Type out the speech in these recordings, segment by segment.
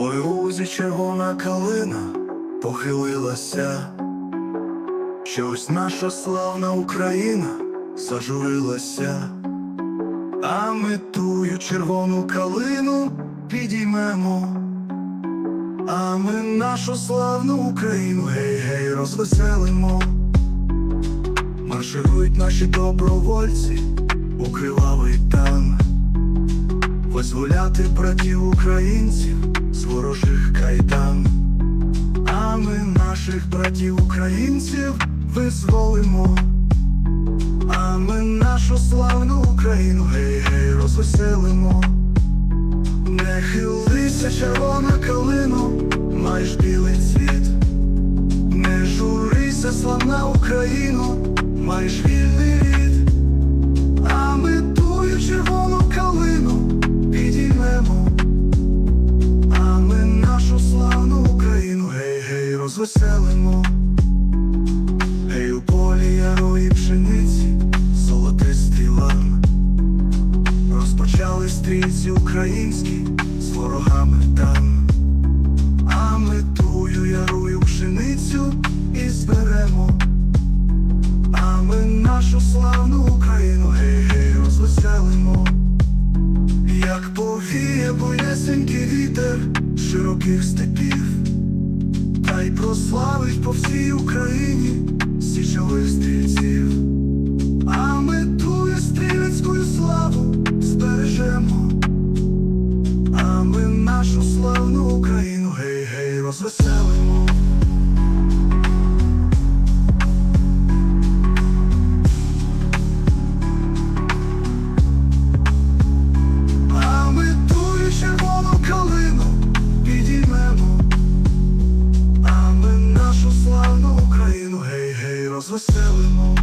Ой, лузі червона калина похилилася, Щось наша славна Україна зажурилася, а ми тую червону калину підіймемо, а ми нашу славну Україну гей-гей розвеселимо. Марширують наші добровольці у кривавий тан, Визволяти братів українців з ворожих кайдан, а ми наших братів українців визволимо, а ми нашу славну Україну гей-гей розвеселимо. Не хилися, червона калину, маєш білий цвіт. Не журися, славна Україно, маєш вільний розвеселимо. Гей у полі ярої пшениці, золотистий лан. Розпочали стрільці українські з ворогами там. А ми тую ярую пшеницю і зберемо. А ми нашу славну Україну гей-гей розвеселимо. Як повіє буєсенький вітер широких степів, прославить по всій Україні січових стрільців. А ми тую стрілецьку славу збережемо. А ми нашу славну Україну гей-гей розвеселимо. Розвеселимо.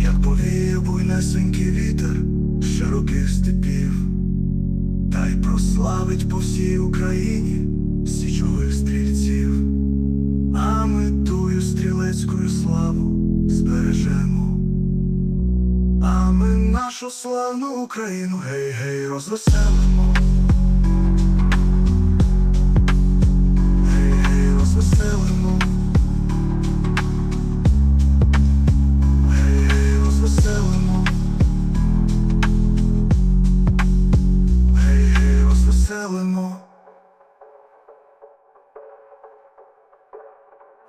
Як повіє буйнесенький вітер широких степів, та й прославить по всій Україні січових стрільців, а ми тую стрілецькою славу збережемо, а ми нашу славну Україну гей-гей розвеселимо.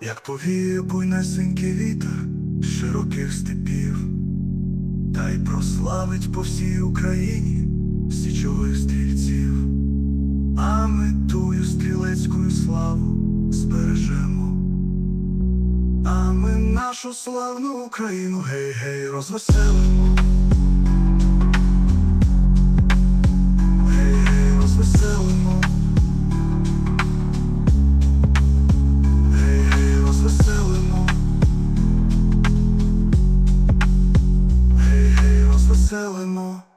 Як повіє буйнесенький вітер з широких степів, та й прославить по всій Україні січових стрільців, а ми тую стрілецькою славу збережемо. А ми нашу славну Україну гей-гей розвеселимо. mama.